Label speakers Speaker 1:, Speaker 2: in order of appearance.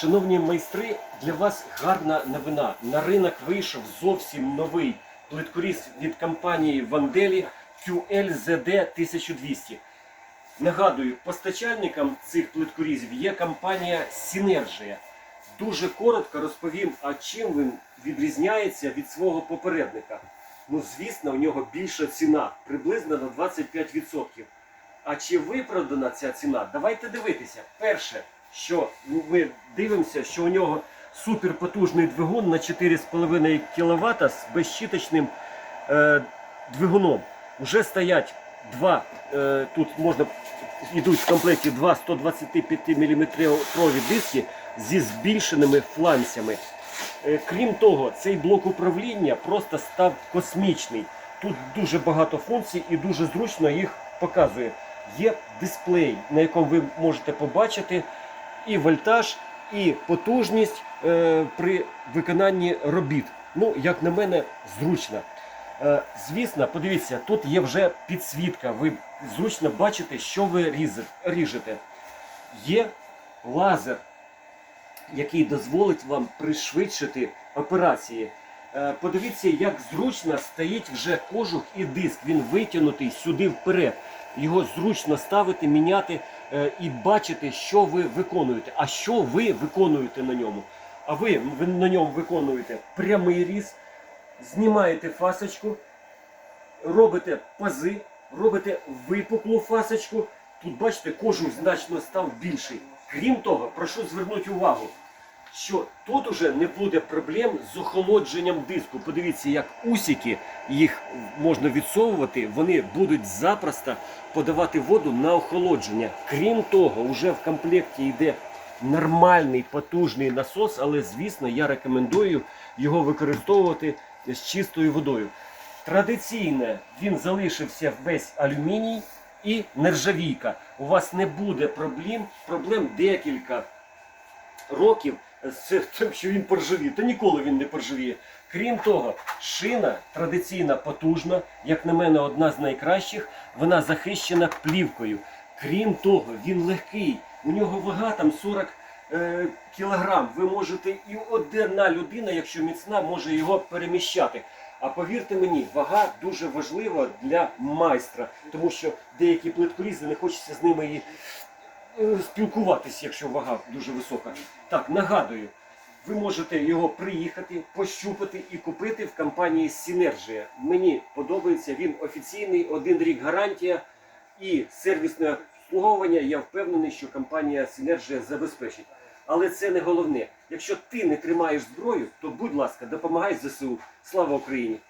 Speaker 1: Шановні майстри, для вас гарна новина. На ринок вийшов зовсім новий плиткоріз від компанії Ванделі QLZD 1200. Нагадую, постачальником цих плиткорізів є компанія Сінержія. Дуже коротко розповім, а чим він відрізняється від свого попередника. Ну, звісно, у нього більша ціна, приблизно на 25%. А чи виправдана ця ціна? Давайте дивитися. Перше, що ми дивимося, що у нього суперпотужний двигун на 4,5 кВт з безщіточним е, двигуном. Уже стоять два, е, тут можна йдуть в комплекті два 125 мм диски зі збільшеними фланцями. Е, Крім того, цей блок управління просто став космічний. Тут дуже багато функцій і дуже зручно їх показує. Є дисплей, на якому ви можете побачити і вольтаж, і потужність е, при виконанні робіт. Ну, як на мене, зручно. Е, звісно, подивіться, тут є вже підсвітка. Ви зручно бачите, що ви ріжете. Є лазер, який дозволить вам пришвидшити операції. Е, Подивіться, як зручно стоїть вже кожух і диск. Він витягнутий сюди вперед. Його зручно ставити, міняти е, і бачити, що ви виконуєте. А що ви виконуєте на ньому? А ви, ви на ньому виконуєте прямий різ, знімаєте фасочку, робите пази, робите випуклу фасочку. Тут, бачите, кожух значно став більший. Крім того, прошу звернути увагу, що тут уже не буде проблем з охолодженням диску. Подивіться, як усики їх можна відсовувати, вони будуть запросто подавати воду на охолодження. Крім того, вже в комплекті йде нормальний потужний насос, але звісно я рекомендую його використовувати з чистою водою. Традиційно він залишився весь алюміній і нержавійка. У вас не буде проблем, проблем декілька років з тим, що він поржавіє. Та ніколи він не поржавіє. Крім того, шина традиційна потужна, як на мене, одна з найкращих. Вона захищена плівкою. Крім того, він легкий. У нього вага там 40 е, кілограм. Ви можете і одна людина, якщо міцна, може його переміщати. А повірте мені, вага дуже важлива для майстра, тому що деякі плиткорізи не хочеться з ними е, спілкуватись, якщо вага дуже висока. Так, нагадую, ви можете його приїхати, пощупати і купити в компанії Сінержія. Мені подобається, він офіційний, один рік гарантія і сервісне обслуговування. Я впевнений, що компанія Сінержія забезпечить. Але це не головне. Якщо ти не тримаєш зброю, то будь ласка, допомагай ЗСУ. Слава Україні!